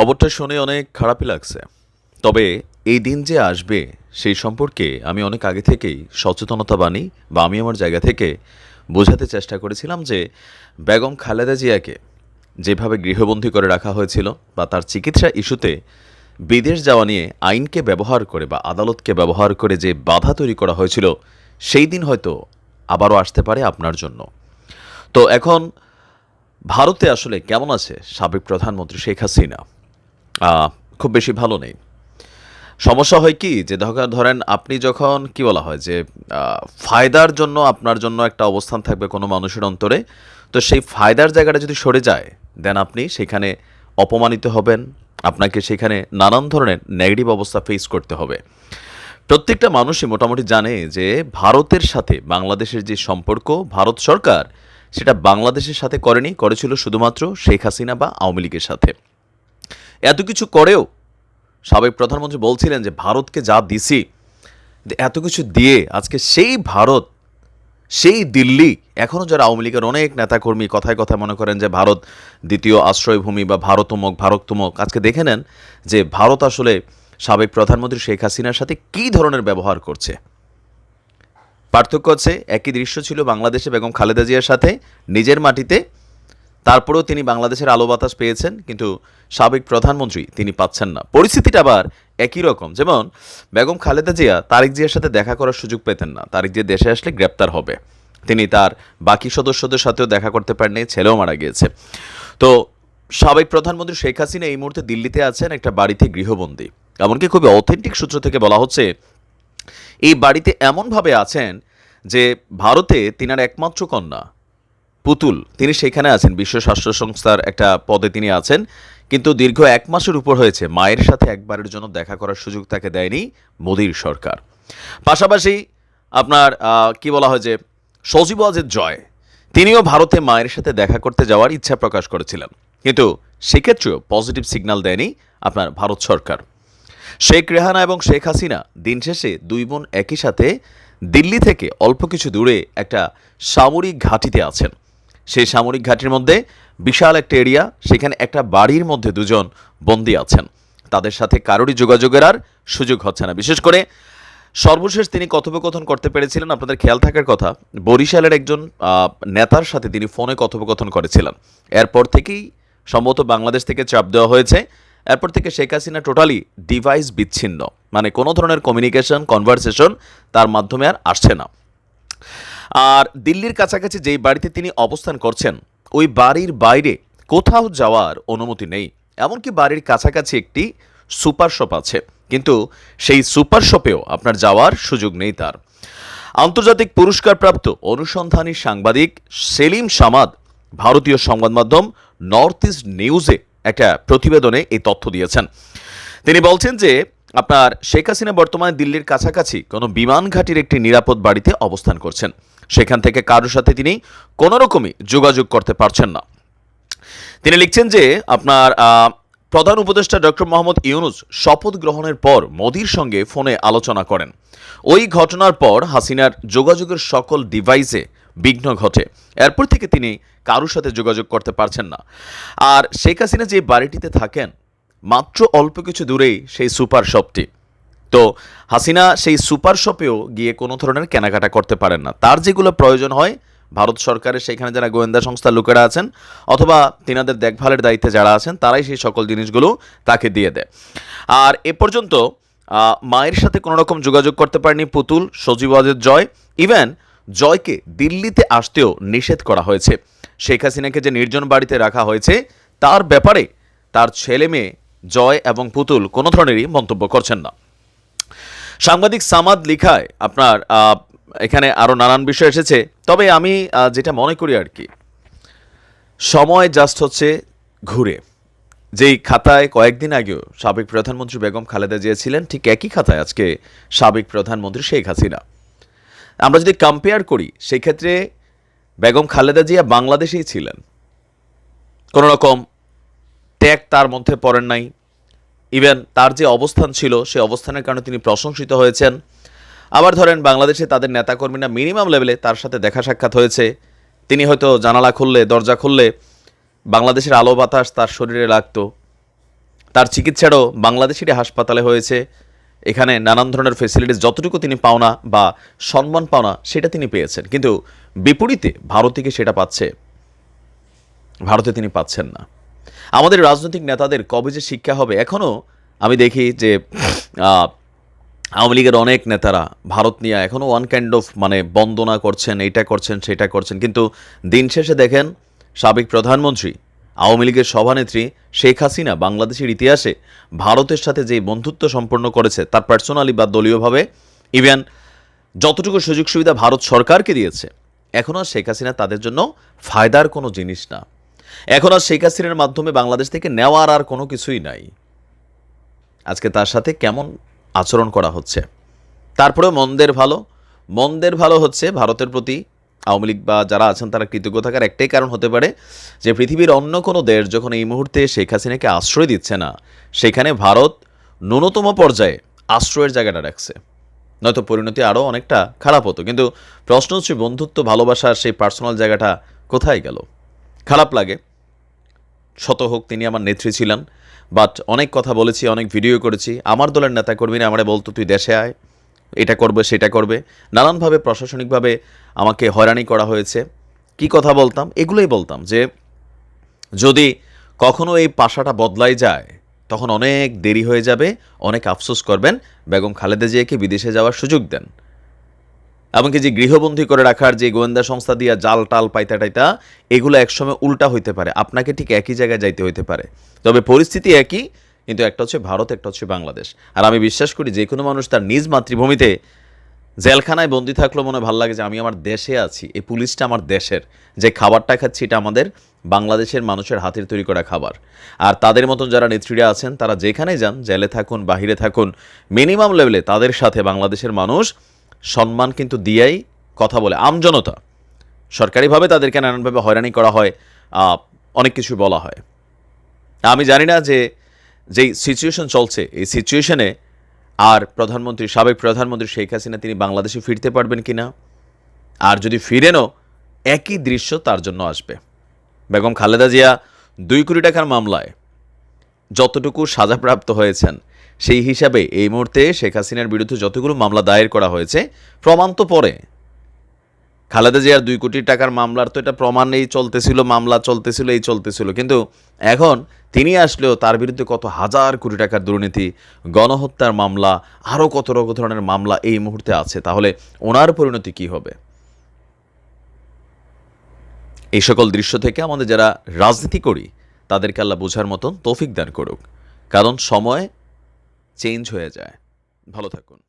খবরটা শুনে অনেক খারাপই লাগছে। তবে এই দিন যে আসবে, সেই সম্পর্কে আমি অনেক আগে থেকেই সচেতনতা বাণী বা আমি আমার জায়গা থেকে বোঝাতে চেষ্টা করেছিলাম যে বেগম খালেদা জিয়াকে যেভাবে গৃহবন্দী করে রাখা হয়েছিল বা তার চিকিৎসা ইস্যুতে বিদেশ যাওয়া নিয়ে আইনকে ব্যবহার করে বা আদালতকে ব্যবহার করে যে বাধা তৈরি করা হয়েছিল, সেই দিন হয়তো আবারও আসতে পারে আপনার জন্য। তো এখন ভারতে আসলে কেমন আছে সাবেক প্রধানমন্ত্রী শেখ হাসিনা? খুব বেশি ভালো নেই। সমস্যা হয় কি, যে ধর- ধরেন আপনি যখন, কি বলা হয় যে ফায়দার জন্য আপনার জন্য একটা অবস্থান থাকবে কোনো মানুষের অন্তরে, তো সেই ফায়দার জায়গাটা যদি সরে যায় দেন আপনি সেখানে অপমানিত হবেন, আপনাকে সেখানে নানান ধরনের নেগেটিভ অবস্থা ফেস করতে হবে। প্রত্যেকটা মানুষই মোটামুটি জানে যে, ভারতের সাথে বাংলাদেশের যে সম্পর্ক, ভারত সরকার সেটা বাংলাদেশের সাথে করেনি, করেছিল শুধুমাত্র শেখ হাসিনা বা আওয়ামী লীগের সাথে। এত কিছু করেও সাবেক প্রধানমন্ত্রী বলছিলেন যে ভারতকে যা দিছি এত কিছু দিয়ে আজকে সেই ভারত, সেই দিল্লি এখনও যারা আওয়ামী লীগের অনেক নেতাকর্মী কথায় কথায় মনে করেন যে ভারত দ্বিতীয় আশ্রয়ভূমি বা ভারতমক ভারতমক আজকে দেখে নেন যে ভারত আসলে সাবেক প্রধানমন্ত্রী শেখ হাসিনার সাথে কী ধরনের ব্যবহার করছে। পার্থক্য হচ্ছে, একই দৃশ্য ছিল বাংলাদেশে বেগম খালেদা জিয়ার সাথে, নিজের মাটিতে তারপরেও তিনি বাংলাদেশের আলো বাতাস পেয়েছেন, কিন্তু সাবেক প্রধানমন্ত্রী তিনি পাচ্ছেন না। পরিস্থিতিটা আবার একই রকম। যেমন, বেগম খালেদা জিয়া তারিক জিয়ার সাথে দেখা করার সুযোগ পেতেন না। তারিক জিয়া দেশে আসলে গ্রেপ্তার হবে। তিনি তার বাকি সদস্যদের সাথেও দেখা করতে পারেননি ছেলেও মারা গিয়েছে। তো সাবেক প্রধানমন্ত্রী শেখ হাসিনা এই মুহূর্তে দিল্লিতে আছেন একটা বাড়িতে গৃহবন্দী। এমনকি খুবই অথেন্টিক সূত্র থেকে বলা হচ্ছে, এই বাড়িতে এমনভাবে আছেন যে ভারতে তিনার একমাত্র কন্যা। পুতুল। তিনি সেখানে আছেন, বিশ্ব স্বাস্থ্য সংস্থার একটা পদে তিনি আছেন। কিন্তু দীর্ঘ এক মাসের উপর হয়েছে, মায়ের সাথে একবারের জন্য দেখা করার সুযোগ তাকে দেয়নি মোদীর সরকার। পাশাপাশি আপনার কি বলা হয় যে, সজীব আজের জয়, তিনিও ভারতে মায়ের সাথে দেখা করতে যাওয়ার ইচ্ছা প্রকাশ করেছিলেন। কিন্তু সেক্ষেত্রেও পজিটিভ সিগন্যাল দেয়নি আপনার ভারত সরকার। শেখ রেহানা এবং শেখ হাসিনা দিন শেষে দুই বোন একই সাথে দিল্লি থেকে অল্প কিছু দূরে একটা সামরিক ঘাঁটিতে আছেন। সেই সামরিক ঘাঁটির মধ্যে বিশাল একটা এরিয়া, সেখানে একটা বাড়ির মধ্যে দুজন বন্দী আছেন। তাদের সাথে কারোরই যোগাযোগের আর সুযোগ হচ্ছে না। বিশেষ করে সর্বশেষ তিনি কথোপকথন করতে পেরেছিলেন, আপনাদের খেয়াল থাকার কথা, বরিশালের একজন নেতার সাথে তিনি ফোনে কথোপকথন করেছিলেন। এরপর থেকেই সম্ভবত বাংলাদেশ থেকে চাপ দেওয়া হয়েছে। এরপর থেকে শেখ হাসিনা টোটালি ডিভাইস বিচ্ছিন্ন। মানে কোনো ধরনের কমিউনিকেশন কনভারসেশন তার মাধ্যমে আর আসছে না। আর দিল্লির কাছাকাছি যেই বাড়িতে তিনি অবস্থান করছেন, ওই বাড়ির বাইরে কোথাও যাওয়ার অনুমতি নেই। এমনকি বাড়ির কাছাকাছি একটি সুপার শপ আছে, কিন্তু সেই সুপার শপেও আপনার যাওয়ার সুযোগ নেই তার। আন্তর্জাতিক পুরস্কারপ্রাপ্ত অনুসন্ধানী সাংবাদিক সেলিম সামাদ ভারতীয় সংবাদ মাধ্যম নর্থ ইস্ট নিউজে একটা প্রতিবেদনে এই তথ্য দিয়েছেন। তিনি বলছেন যে, আপনার শেখ হাসিনা বর্তমানে দিল্লির কাছাকাছি কোনো বিমান ঘাটির একটি নিরাপদ বাড়িতে অবস্থান করছেন। সেখান থেকে কারোর সাথে তিনি কোনো রকমই যোগাযোগ করতে পারছেন না। তিনি লিখছেন যে, আপনার প্রধান উপদেষ্টা ডক্টর মোহাম্মদ ইউনুস শপথ গ্রহণের পর মোদির সঙ্গে ফোনে আলোচনা করেন। ওই ঘটনার পর হাসিনার যোগাযোগের সকল ডিভাইসে বিঘ্ন ঘটে। এরপর থেকে তিনি কারোর সাথে যোগাযোগ করতে পারছেন না। আর শেখ হাসিনা যে বাড়িটিতে থাকেন, মাত্র অল্প কিছু দূরেই সেই সুপার শপটি। তো হাসিনা সেই সুপার শপেও গিয়ে কোনো ধরনের কেনাকাটা করতে পারেন না। তার যেগুলো প্রয়োজন হয়, ভারত সরকারের সেখানে যারা গোয়েন্দা সংস্থার লোকেরা আছেন অথবা তিনাদের দেখভালের দায়িত্বে যারা আছেন, তারাই সেই সকল জিনিসগুলো তাকে দিয়ে দেয়। আর এ পর্যন্ত মায়ের সাথে কোনো রকম যোগাযোগ করতে পারেনি পুতুল, সজীব জয়। ইভেন জয়কে দিল্লিতে আসতেও নিষেধ করা হয়েছে। শেখ হাসিনাকে যে নির্জন বাড়িতে রাখা হয়েছে, তার ব্যাপারে তার ছেলে মেয়ে জয় এবং পুতুল কোনো ধরনেরই মন্তব্য করছেন না। সাংবাদিক সামাদ লিখায়, আপনার এখানে আরও নানান বিষয় এসেছে। তবে আমি যেটা মনে করি আর কি, সময় জাস্ট হচ্ছে ঘুরে। যেই খাতায় কয়েকদিন আগেও সাবেক প্রধানমন্ত্রী বেগম খালেদা জিয়া ছিলেন, ঠিক একই খাতায় আজকে সাবেক প্রধানমন্ত্রী শেখ হাসিনা। আমরা যদি কম্পেয়ার করি সেই ক্ষেত্রে বেগম খালেদা জিয়া বাংলাদেশেই ছিলেন। কোনো রকম ত্যাগ তার মধ্যে পড়েন নাই ইভেন তার যে অবস্থান ছিল, সে অবস্থানের কারণে তিনি প্রশংসিত হয়েছেন। আবার ধরেন, বাংলাদেশে তাদের নেতাকর্মীরা মিনিমাম লেভেলে তার সাথে দেখা সাক্ষাৎ হয়েছে। তিনি হয়তো জানালা খুললে, দরজা খুললে বাংলাদেশের আলো বাতাস তার শরীরে লাগতো। তার চিকিৎসারও বাংলাদেশেরই হাসপাতালে হয়েছে। এখানে নানান ধরনের ফেসিলিটিস যতটুকু তিনি পাওনা বা সম্মান পাওনা, সেটা তিনি পেয়েছেন। কিন্তু বিপরীতে ভারতীকে সেটা পাচ্ছে, ভারতে তিনি পাচ্ছেন না। আমাদের রাজনৈতিক নেতাদের কবে যে শিক্ষা হবে এখনও আমি দেখি যে আওয়ামী লীগের অনেক নেতারা ভারত নিয়ে এখনও ওয়ান কাইন্ড অফ মানে বন্দনা করছেন, এইটা করছেন, সেটা করছেন। কিন্তু দিন শেষে দেখেন সাবেক প্রধানমন্ত্রী, আওয়ামী লীগের সভানেত্রী শেখ হাসিনা বাংলাদেশের ইতিহাসে ভারতের সাথে যে বন্ধুত্ব সম্পন্ন করেছে, তার পার্সোনালি বা দলীয়ভাবে ইভেন যতটুকু সুযোগ সুবিধা ভারত সরকারকে দিয়েছে, এখন আর শেখ হাসিনা তাদের জন্য ফায়দার কোনো জিনিস না। এখন আর শেখ হাসিনার মাধ্যমে বাংলাদেশ থেকে নেওয়ার আর কোনো কিছুই নাই। আজকে তার সাথে কেমন আচরণ করা হচ্ছে? তারপরে মন্দের ভালো। মন্দের ভালো হচ্ছে ভারতের প্রতি। আওয়ামী লীগ বা যারা আছেন তারা কৃতজ্ঞ থাকার একটাই কারণ হতে পারে যে পৃথিবীর অন্য কোনো দেশ যখন এই মুহূর্তে শেখ হাসিনাকে আশ্রয় দিচ্ছে না, সেখানে ভারত ন্যূনতম পর্যায়ে আশ্রয়ের জায়গাটা রাখছে। নয়তো পরিণতি আরও অনেকটা খারাপ হতো। কিন্তু প্রশ্ন হচ্ছে বন্ধুত্ব ভালোবাসার সেই পার্সোনাল জায়গাটা কোথায় গেল? খারাপ লাগে। শত হোক, তিনি আমার নেত্রী ছিলেন। বাট অনেক কথা বলেছি, অনেক ভিডিও করেছি। আমার দলের নেতাকর্মীরা আমারে বলতো, তুই দেশে আয়। এটা করবে, সেটা করবে। নানানভাবে প্রশাসনিকভাবে আমাকে হয়রানি করা হয়েছে। কি কথা বলতাম? এগুলোই বলতাম যে, যদি কখনো এই পাশাটা বদলাই যায়, তখন অনেক দেরি হয়ে যাবে, অনেক আফসোস করবেন। বেগম খালেদা জিয়াকে বিদেশে যাওয়ার সুযোগ দেন। এমনকি যে গৃহবন্দী করে রাখার যে গোয়েন্দা সংস্থা দিয়া জাল টাল পাইতা টাইতা, এগুলো একসময় উল্টা হইতে পারে। আপনাকে ঠিক একই জায়গায় যাইতে হইতে পারে। তবে পরিস্থিতি একই, কিন্তু একটা হচ্ছে ভারত, একটা হচ্ছে বাংলাদেশ। আর আমি বিশ্বাস করি যে কোনো মানুষ তার নিজ মাতৃভূমিতে জেলখানায় বন্দি থাকলেও মনে ভালো লাগে যে আমি আমার দেশে আছি, এই পুলিশটা আমার দেশের। যে খাবারটা খাচ্ছি এটা আমাদের বাংলাদেশের মানুষের হাতের তৈরি করা খাবার। আর তাদের মতন যারা নেত্রীরা আছেন, তারা যেখানে যান, জেলে থাকুন, বাহিরে থাকুন মিনিমাম লেভেলে তাদের সাথে বাংলাদেশের মানুষ সম্মান কিন্তু দিয়াই কথা বলে। আমজনতা সরকারিভাবে তাদেরকে নানানভাবে হয়রানি করা হয় অনেক কিছু বলা হয়। আমি জানি না যে যেই সিচুয়েশন চলছে, এই সিচুয়েশনে আর প্রধানমন্ত্রী, সাবেক প্রধানমন্ত্রী শেখ হাসিনা, তিনি বাংলাদেশে ফিরতে পারবেন কি না আর যদি ফিরেনও, একই দৃশ্য তার জন্য আসবে। বেগম খালেদা জিয়া দুই কোটি টাকার মামলায় যতটুকু সাজাপ্রাপ্ত হয়েছেন সেই হিসাবে এই মুহূর্তে শেখ হাসিনার বিরুদ্ধে যতগুলো মামলা দায়ের করা হয়েছে, প্রমাণ তো পরে খালেদা জিয়ার দুই কোটি টাকার মামলার তো এটা প্রমাণ এই চলতেছিল, মামলা চলতেছিল, এই চলতেছিল। কিন্তু এখন তিনি আসলেও তার বিরুদ্ধে কত হাজার কোটি টাকার দুর্নীতি, গণহত্যার মামলা, আরও কত রকম ধরনের মামলা এই মুহূর্তে আছে, তাহলে ওনার পরিণতি কি হবে? এই সকল দৃশ্য থেকে আমাদের যারা রাজনীতি করি, তাদেরকে আল্লাহ বোঝার মতন তৌফিক দান করুক। কারণ সময় চেঞ্জ হয়ে যায়। ভালো থাকুন।